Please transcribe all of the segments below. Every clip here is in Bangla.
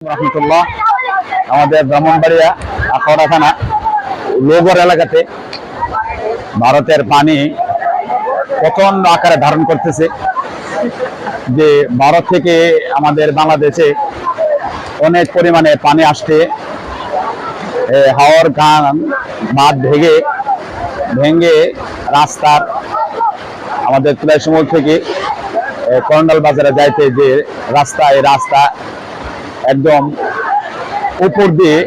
রহমতুল্লাহ আমাদের ব্রাহ্মণবাড়িয়া আখাউড়া থানা লোগর এলাকাতে ভারতের পানি প্রচণ্ড আকারে ধারণ করতেছে যে ভারত থেকে আমাদের বাংলাদেশে অনেক পরিমাণে পানি আসছে। হাওয়ার গান বাঁধ ভেঙে ভেঙে রাস্তার আমাদের তুলাইসমল থেকে এ, করন্ডাল বাজারে যাইতে যে রাস্তা এই রাস্তা একদম উপর দিয়ে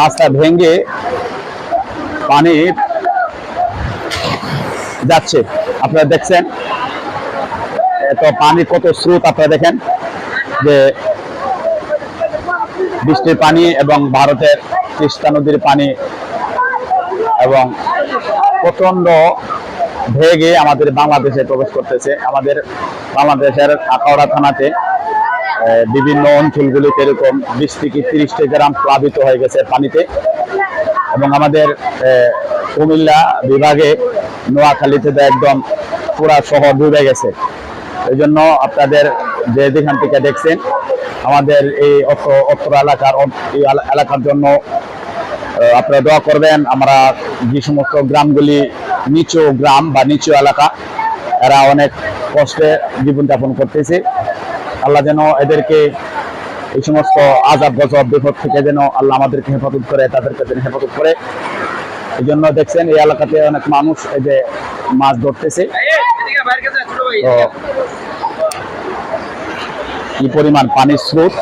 রাস্তা ভেঙে পানি যাচ্ছে। আপনারা দেখছেন, এত পানি, কত স্রোত আপনারা দেখেন যে বৃষ্টির পানি এবং ভারতের তিস্তা নদীর পানি এবং প্রচণ্ড ভেগে আমাদের বাংলাদেশে প্রবেশ করতেছে। আমাদের বাংলাদেশের আখাউড়া থানাতে বিভিন্ন অঞ্চলগুলিতে এরকম বিশ থেকে তিরিশটি গ্রাম প্লাবিত হয়ে গেছে পানিতে। এবং আমাদের কুমিল্লা বিভাগে নোয়াখালীতে তো একদম পুরা শহর ডুবে গেছে। এই জন্য আপনাদের যে যেখান থেকে দেখছেন, আমাদের এই অত্র এলাকার এলাকার জন্য আপনারা দোয়া করবেন, আমরা যে সমস্ত গ্রামগুলি নিচু গ্রাম বা নিচু এলাকা, এরা অনেক কষ্টে জীবনযাপন করতেছে। আল্লাহ যেন এদেরকে এই সমস্ত আজাব গজব, বিপদ থেকে যেন আল্লাহ আমাদেরকে হেফাজত করে, তাদেরকে যেন হেফাজত করে। এই জন্য দেখছেন, এই এলাকাতে অনেক মানুষ এই যে মাছ ধরতেছে। তো কি পরিমাণ পানির স্রোত?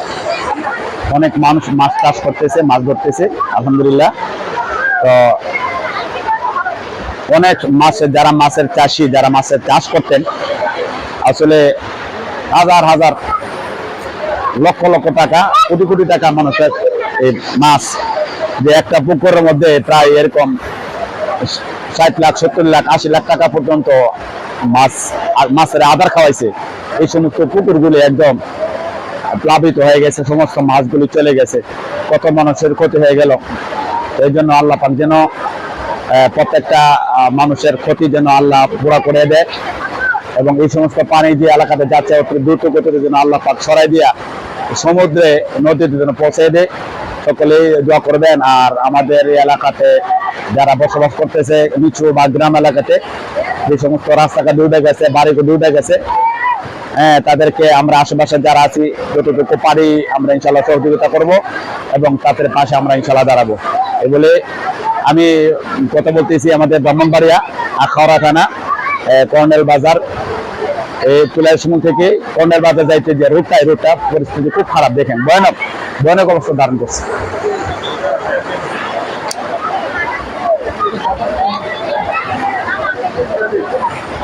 অনেক মানুষ মাছ চাষ করতেছে, মাছ ধরতেছে, আলহামদুলিল্লাহ। তো অনেক মাছের, যারা মাছের চাষি, যারা মাছের চাষ করতেন, আসলে হাজার হাজার, লক্ষ লক্ষ টাকা, কোটি কোটি টাকা মানুষের এই মাছ। যে একটা পুকুরের মধ্যে প্রায় এরকম ষাট লাখ, সত্তর লাখ, আশি লাখ টাকা পর্যন্ত মাছ মাছের আধার খাওয়াইছে। এই সমস্ত পুকুরগুলি একদম প্লাবিত হয়ে গেছে, সমস্ত মাছগুলি চলে গেছে। কত মানুষের ক্ষতি হয়ে গেল। এই জন্য আল্লাহ পাক যেন প্রত্যেকটা মানুষের ক্ষতি যেন আল্লাহ পুরা করে দেয়। এবং এই সমস্ত পানি যে এলাকাতে যাচ্ছে দ্রুত গতিতে যেন আল্লাহ পাক সরাই দিয়া সমুদ্রে, নদীতে যেন পৌঁছে দেয়। সকলেই দোয়া করবেন। আর আমাদের এলাকাতে যারা বসবাস করতেছে, নিচু বা গ্রাম এলাকাতে, যে সমস্ত রাস্তাঘাট ডুবে গেছে বাড়িকে ডুবে গেছে হ্যাঁ তাদেরকে আমরা আশেপাশে যারা আছি, যতটুকু পারি আমরা ইনশাল্লাহ সহযোগিতা করব এবং তাদের পাশে আমরা ইনশাল্লাহ দাঁড়াবো। এই বলে আমি কথা বলতেছি আমাদের ব্রাহ্মণবাড়িয়া, আখাউড়া থানা কর্নেল বাজার। এই তুলাই সময় থেকে কর্নেল বাজার যাইতে যে রোডটা রোডটা পরিস্থিতি খুব খারাপ দেখেন। ভয়ানক ভয়ানক অবস্থা ধারণ করছে।